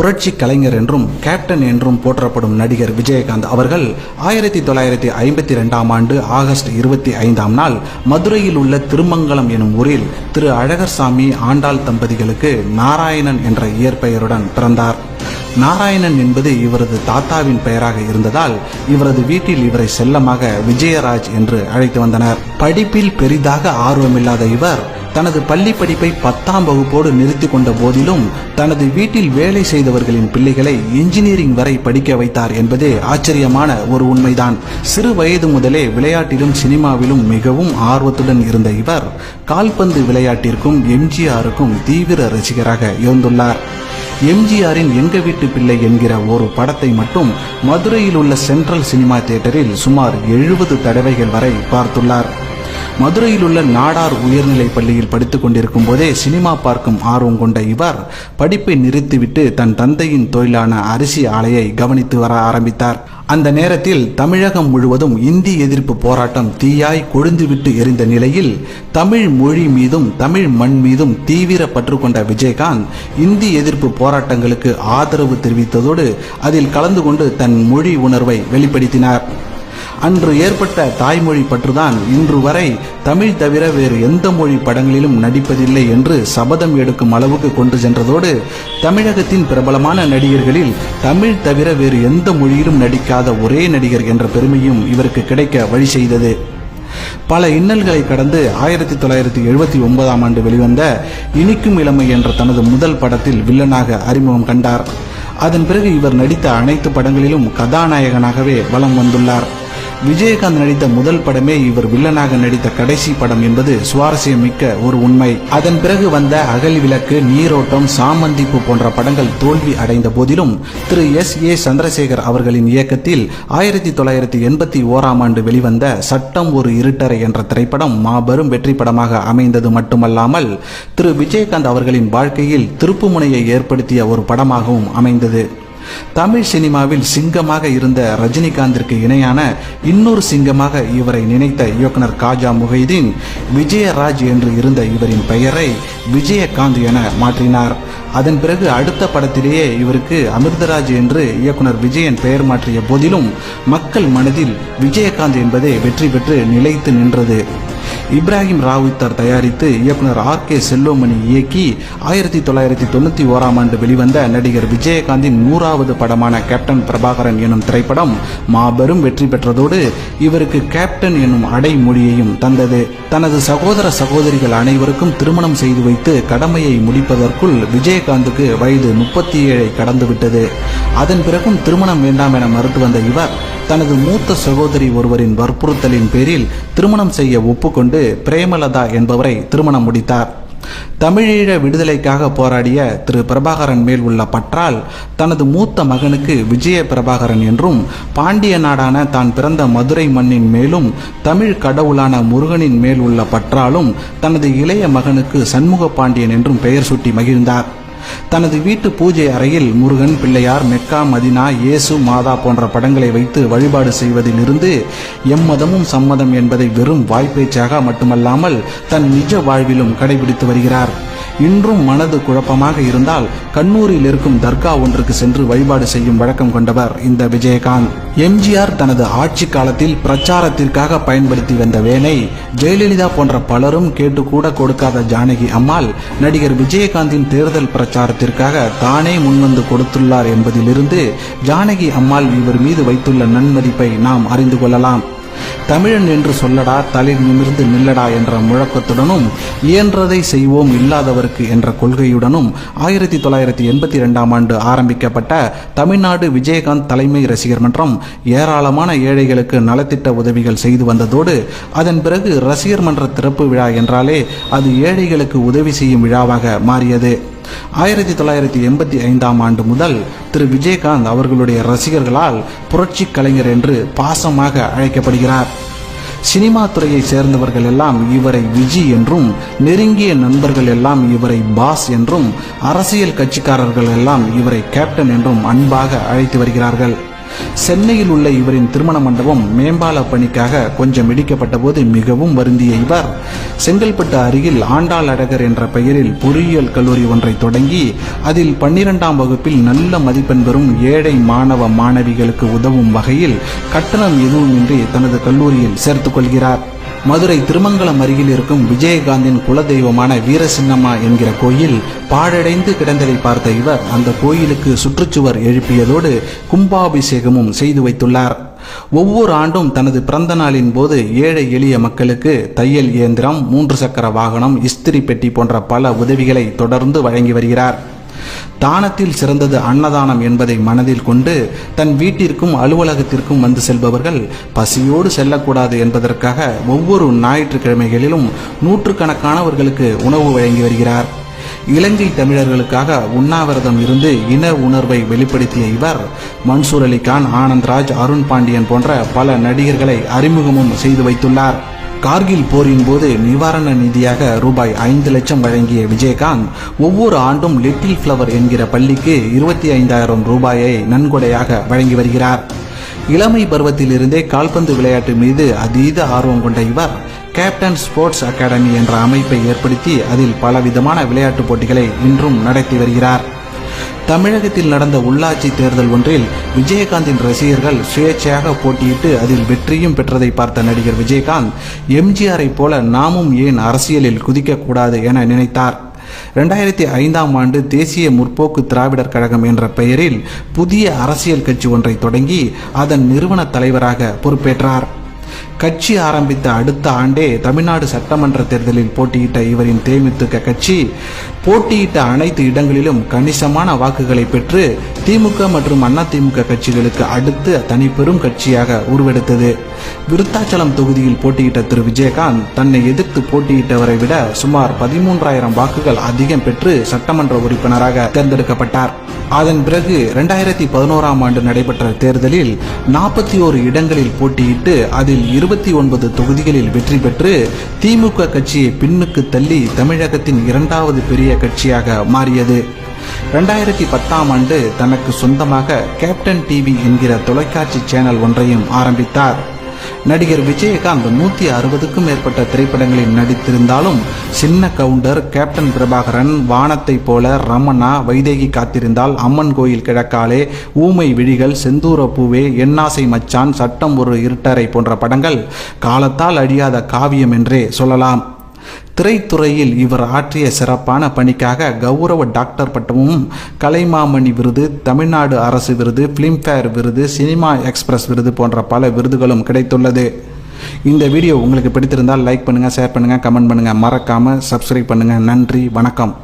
புரட்சி கலைஞர் என்றும் கேப்டன் என்றும் போற்றப்படும் நடிகர் விஜயகாந்த் அவர்கள் ஆயிரத்தி தொள்ளாயிரத்தி ஐம்பத்தி ரெண்டாம் ஆண்டு ஆகஸ்ட் இருபத்தி ஐந்தாம் நாள் மதுரையில் உள்ள திருமங்கலம் எனும் ஊரில் திரு அழகர்சாமி ஆண்டாள் தம்பதிகளுக்கு நாராயணன் என்ற இயற்பெயருடன் பிறந்தார். நாராயணன் என்பது இவரது தாத்தாவின் பெயராக இருந்ததால் இவரது வீட்டில் இவரை செல்லமாக விஜயராஜ் என்று அழைத்து வந்தனர். படிப்பில் பெரிதாக ஆர்வமில்லாத இவர் தனது பள்ளி படிப்பை பத்தாம் வகுப்போடு நிறுத்தி கொண்ட போதிலும் தனது வீட்டில் வேலை செய்தவர்களின் பிள்ளைகளை இன்ஜினியரிங் வரை படிக்க வைத்தார் என்பதே ஆச்சரியமான ஒரு உண்மைதான். சிறு வயது முதலே விளையாட்டிலும் சினிமாவிலும் மிகவும் ஆர்வத்துடன் இருந்த இவர் கால்பந்து விளையாட்டிற்கும் எம்ஜிஆருக்கும் தீவிர ரசிகராக இருந்துள்ளார். எம்ஜிஆரின் எங்க வீட்டு பிள்ளை என்கிற ஒரு படத்தை மட்டும் மதுரையில் உள்ள சென்ட்ரல் சினிமா தியேட்டரில் சுமார் எழுபது தடவைகள் வரை பார்த்துள்ளார். மதுரையில் உள்ள நாடார் உயர்நிலைப் பள்ளியில் படித்துக் கொண்டிருக்கும் போதே சினிமா பார்க்கும் ஆர்வம் கொண்ட இவர் படிப்பை நிறுத்திவிட்டு தன் தந்தையின் தொழிலான அரிசி ஆலையை கவனித்து வர ஆரம்பித்தார். அந்த நேரத்தில் தமிழகம் முழுவதும் இந்தி எதிர்ப்பு போராட்டம் தீயாய் கொழுந்துவிட்டு எரிந்த நிலையில் தமிழ் மொழி மீதும் தமிழ் மண் மீதும் தீவிர பற்று கொண்ட விஜயகாந்த் இந்தி எதிர்ப்பு போராட்டங்களுக்கு ஆதரவு தெரிவித்ததோடு அதில் கலந்து கொண்டு தன் மொழி உணர்வை வெளிப்படுத்தினார். அன்று ஏற்பட்ட தாய்மொழி பற்றுதான் இன்று வரை தமிழ் தவிர வேறு எந்த மொழி படங்களிலும் நடிப்பதில்லை என்று சபதம் எடுக்கும் அளவுக்கு கொண்டு சென்றதோடு தமிழகத்தின் பிரபலமான நடிகர்களில் தமிழ் தவிர வேறு எந்த மொழியிலும் நடிக்காத ஒரே நடிகர் என்ற பெருமையும் இவருக்கு கிடைக்க வழி செய்தது. பல இன்னல்களை கடந்து ஆயிரத்தி தொள்ளாயிரத்தி எழுபத்தி ஒன்பதாம் ஆண்டு வெளிவந்த இனிக்கும் இளமை என்ற தனது முதல் படத்தில் வில்லனாக அறிமுகம் கண்டார். அதன் பிறகு இவர் நடித்த அனைத்து படங்களிலும் கதாநாயகனாகவே வலம் வந்துள்ளார். விஜயகாந்த் நடித்த முதல் படமே இவர் வில்லனாக நடித்த கடைசி படம் என்பது சுவாரஸ்யமிக்க ஒரு உண்மை. அதன் பிறகு வந்த அகல் விளக்கு நீரோட்டம் சாமந்திப்பு போன்ற படங்கள் தோல்வி அடைந்த போதிலும் திரு எஸ். ஏ. சந்திரசேகர் அவர்களின் இயக்கத்தில் ஆயிரத்தி தொள்ளாயிரத்தி எண்பத்தி ஓராம் ஆண்டு வெளிவந்த சட்டம் ஒரு இருட்டரை என்ற திரைப்படம் மாபெரும் வெற்றி படமாக அமைந்தது மட்டுமல்லாமல் திரு விஜயகாந்த் அவர்களின் வாழ்க்கையில் திருப்புமுனையை ஏற்படுத்திய ஒரு படமாகவும் அமைந்தது. தமிழ் சினிமாவில் சிங்கமாக இருந்த ரஜினிகாந்திற்கு இணையான இன்னொரு சிங்கமாக இவரை நினைத்த இயக்குனர் காஜா முகைதீன் விஜயராஜ் என்று இருந்த இவரின் பெயரை விஜயகாந்த் என மாற்றினார். அதன் பிறகு அடுத்த படத்திலேயே இவருக்கு அமிர்தராஜ் என்று இயக்குனர் விஜயன் பெயர் மாற்றிய போதிலும் மக்கள் மனதில் விஜயகாந்த் என்பதே வெற்றி பெற்று நிலைத்து நின்றது. இப்ராஹிம் ராவுத்தர் தயாரித்து இயக்குனர் ஆர் கே செல்வமணி இயக்கி ஆயிரத்தி தொள்ளாயிரத்தி தொண்ணூற்றி ஓராம் ஆண்டு வெளிவந்த நடிகர் விஜயகாந்தின் நூறாவது படமான கேப்டன் பிரபாகரன் எனும் திரைப்படம் மாபெரும் வெற்றி பெற்றதோடு இவருக்கு கேப்டன் எனும் அடைமொழியையும் தந்தது. தனது சகோதர சகோதரிகள் அனைவருக்கும் திருமணம் செய்து வைத்து கடமையை முடிப்பதற்குள் விஜயகாந்துக்கு வயது முப்பத்தி ஏழை கடந்துவிட்டது. அதன் பிறகும் திருமணம் வேண்டாம் என மறுத்து வந்த இவர் தனது மூத்த சகோதரி ஒருவரின் வற்புறுத்தலின் பேரில் திருமணம் செய்ய ஒப்புக்கொண்டு பிரேமலதா என்பவரை திருமணம் முடித்தார். தமிழீழ விடுதலைக்காக போராடிய திரு பிரபாகரன் மேல் உள்ள பற்றால் தனது மூத்த மகனுக்கு விஜய பிரபாகரன் என்றும் பாண்டிய நாடான தான் பிறந்த மதுரை மண்ணின் மேலும் தமிழ் கடவுளான முருகனின் மேல் உள்ள பற்றாலும் தனது இளைய மகனுக்கு சண்முக பாண்டியன் என்றும் பெயர் சூட்டி மகிழ்ந்தார். தனது வீட்டு பூஜை அறையில் முருகன் பிள்ளையார் மெக்கா மதினா இயேசு மாதா போன்ற படங்களை வைத்து வழிபாடு செய்வதிலிருந்து எம்மதமும் சம்மதம் என்பதை வெறும் வாய்ப்பேச்சாக மட்டுமல்லாமல் தன் நிஜ வாழ்விலும் கடைபிடித்து வருகிறார். இன்றும் மனது குழப்பமாக இருந்தால் கண்ணூரில் இருக்கும் தர்கா ஒன்றுக்கு சென்று வழிபாடு செய்யும் வழக்கம் கொண்டவர் இந்த விஜயகாந்த். எம்ஜிஆர் தனது ஆட்சி காலத்தில் பிரச்சாரத்திற்காக பயன்படுத்தி வந்த வேனை ஜெயலலிதா போன்ற பலரும் கேட்டுக்கூட கொடுக்காத ஜானகி அம்மாள் நடிகர் விஜயகாந்தின் தேர்தல் பிரச்சாரத்திற்காக தானே முன்வந்து கொடுத்துள்ளார் என்பதிலிருந்து ஜானகி அம்மாள் இவர் மீது வைத்துள்ள நன்மதிப்பை நாம் அறிந்து கொள்ளலாம். தமிழன் என்று சொல்லடா தலை நிமிர்ந்து நில்லடா என்ற முழக்கத்துடனும் இயன்றதை செய்வோம் இல்லாதவருக்கு என்ற கொள்கையுடனும் ஆயிரத்தி தொள்ளாயிரத்தி எண்பத்தி இரண்டாம் ஆண்டு ஆரம்பிக்கப்பட்ட தமிழ்நாடு விஜயகாந்த் தலைமை ரசிகர் மன்றம் ஏராளமான ஏழைகளுக்கு நலத்திட்ட உதவிகள் செய்து வந்ததோடு அதன் பிறகு ரசிகர் மன்ற திறப்பு விழா என்றாலே அது ஏழைகளுக்கு உதவி செய்யும் விழாவாக மாறியது. ஆயிரத்தி தொள்ளாயிரத்தி எண்பத்தி ஐந்தாம் ஆண்டு முதல் திரு விஜயகாந்த் அவர்களுடைய ரசிகர்களால் புரட்சி கலைஞர் என்று பாசமாக அழைக்கப்படுகிறார். சினிமா துறையை சேர்ந்தவர்கள் எல்லாம் இவரை விஜி என்றும் நெருங்கிய நண்பர்கள் எல்லாம் இவரை பாஸ் என்றும் அரசியல் கட்சிக்காரர்கள் எல்லாம் இவரை கேப்டன் என்றும் அன்பாக அழைத்து வருகிறார்கள். சென்னையில் உள்ள இவரின் திருமண மண்டபம் மேம்பால பணிக்காக கொஞ்சம் இடிக்கப்பட்ட போது மிகவும் வருந்திய இவர் செங்கல்பட்டு அருகில் ஆண்டாள் அழகர் என்ற பெயரில் பொறியியல் கல்லூரி ஒன்றை தொடங்கி அதில் பன்னிரெண்டாம் வகுப்பில் நல்ல மதிப்பெண் பெறும் ஏழை மாணவ மாணவிகளுக்கு உதவும் வகையில் கட்டணம் எதுவுமின்றி தனது கல்லூரியில் சேர்த்துக் கொள்கிறார். மதுரை திருமங்கலம் அருகில் இருக்கும் விஜயகாந்தின் குலதெய்வமான வீரசின்னம்மா என்கிற கோயில் பாழடைந்து கிடந்ததை பார்த்த இவர் அந்த கோயிலுக்கு சுற்றுச்சுவர் எழுப்பியதோடு கும்பாபிஷேகமும் செய்து வைத்துள்ளார். ஒவ்வொரு ஆண்டும் தனது பிறந்த நாளின் போது ஏழை எளிய மக்களுக்கு தையல் இயந்திரம் மூன்று சக்கர வாகனம் இஸ்திரி பெட்டி போன்ற பல உதவிகளை தொடர்ந்து வழங்கி வருகிறார். தானத்தில் சிறந்தது அன்னதானம் என்பதை மனதில் கொண்டு தன் வீட்டிற்கும் அலுவலகத்திற்கும் வந்து செல்பவர்கள் பசியோடு செல்லக்கூடாது என்பதற்காக ஒவ்வொரு ஞாயிற்றுக்கிழமைகளிலும் நூற்றுக்கணக்கானவர்களுக்கு உணவு வழங்கி வருகிறார். இலங்கை தமிழர்களுக்காக உண்ணாவிரதம் இருந்து இன உணர்வை வெளிப்படுத்திய இவர் மன்சூர் அலிகான் ஆனந்த்ராஜ் அருண் பாண்டியன் போன்ற பல நடிகர்களை அறிமுகமும் செய்து வைத்துள்ளார். கார்கில் போரின் போது நிவாரண நிதியாக ரூபாய் ஐந்து லட்சம் வழங்கிய விஜயகாந்த் ஒவ்வொரு ஆண்டும் லிட்டில் ஃப்ளவர் என்கிற பள்ளிக்கு இருபத்தி ஐந்தாயிரம் ரூபாயை நன்கொடையாக வழங்கி வருகிறார். இளமை பருவத்திலிருந்தே கால்பந்து விளையாட்டு மீது அதீத ஆர்வம் கொண்ட இவர் கேப்டன் ஸ்போர்ட்ஸ் அகாடமி என்ற அமைப்பை ஏற்படுத்தி அதில் பலவிதமான விளையாட்டுப் போட்டிகளை இன்றும் நடத்தி வருகிறார். தமிழகத்தில் நடந்த உள்ளாட்சி தேர்தல் ஒன்றில் விஜயகாந்தின் ரசிகர்கள் சுயேட்சையாக போட்டியிட்டு அதில் வெற்றியும் பெற்றதை பார்த்த நடிகர் விஜயகாந்த் எம்ஜிஆரை போல நாமும் ஏன் அரசியலில் குதிக்கக்கூடாது என நினைத்தார். ரெண்டாயிரத்தி ஐந்தாம் ஆண்டு தேசிய முற்போக்கு திராவிடர் கழகம் என்ற பெயரில் புதிய அரசியல் கட்சி ஒன்றை தொடங்கி அதன் நிறுவன தலைவராக பொறுப்பேற்றார். கட்சி ஆரம்பித்த அடுத்த ஆண்டே தமிழ்நாடு சட்டமன்ற தேர்தலில் போட்டியிட்ட இவரின் தேமுதிக கட்சி போட்டியிட்ட அனைத்து இடங்களிலும் கணிசமான வாக்குகளை பெற்று திமுக மற்றும் அதிமுக கட்சிகளுக்கு அடுத்து தனிப்பெரும் கட்சியாக உருவெடுத்தது. விருத்தாச்சலம் தொகுதியில் போட்டியிட்ட திரு. விஜயகாந்த் தன்னை எதிர்த்து போட்டியிட்டவரை விட சுமார் பதிமூன்றாயிரம் வாக்குகள் அதிகம் பெற்று சட்டமன்ற உறுப்பினராக தேர்ந்தெடுக்கப்பட்டார். அதன் பிறகு இரண்டாயிரத்தி பதினோராம் ஆண்டு நடைபெற்ற தேர்தலில் நாற்பத்தி ஓரு இடங்களில் போட்டியிட்டு அதில் இருபத்தி ஒன்பது தொகுதிகளில் வெற்றி பெற்று திமுக கட்சியை பின்னுக்கு தள்ளி தமிழகத்தின் இரண்டாவது பெரிய கட்சியாக மாறியது. ரெண்டாயிரத்தி பத்தாம் ஆண்டு தனக்கு சொந்தமாக கேப்டன் டிவி என்கிற தொலைக்காட்சி சேனல் ஒன்றையும் ஆரம்பித்தார். நடிகர் விஜயகாந்த் நூத்தி அறுபதுக்கும் மேற்பட்ட திரைப்படங்களில் நடித்திருந்தாலும் சின்ன கவுண்டர் கேப்டன் பிரபாகரன் வானத்தை போல ரமணா வைதேகி காத்திருந்தால் அம்மன் கோயில் கிழக்காலே ஊமை விழிகள் செந்தூர பூவே எண்ணாசை மச்சான் சட்டம் ஒரு இருட்டரை போன்ற படங்கள் காலத்தால் அழியாத காவியம் என்றே சொல்லலாம். திரைத்துறையில் இவர் ஆற்றிய சிறப்பான பணிக்காக கௌரவ டாக்டர் பட்டமும் கலைமாமணி விருது தமிழ்நாடு அரசு விருது ஃபிலிம்ஃபேர் விருது சினிமா எக்ஸ்பிரஸ் விருது போன்ற பல விருதுகளும் கிடைத்துள்ளது. இந்த வீடியோ உங்களுக்கு பிடித்திருந்தால் லைக் பண்ணுங்கள் ஷேர் பண்ணுங்கள் கமெண்ட் பண்ணுங்கள் மறக்காமல் சப்ஸ்கிரைப் பண்ணுங்கள் நன்றி வணக்கம்.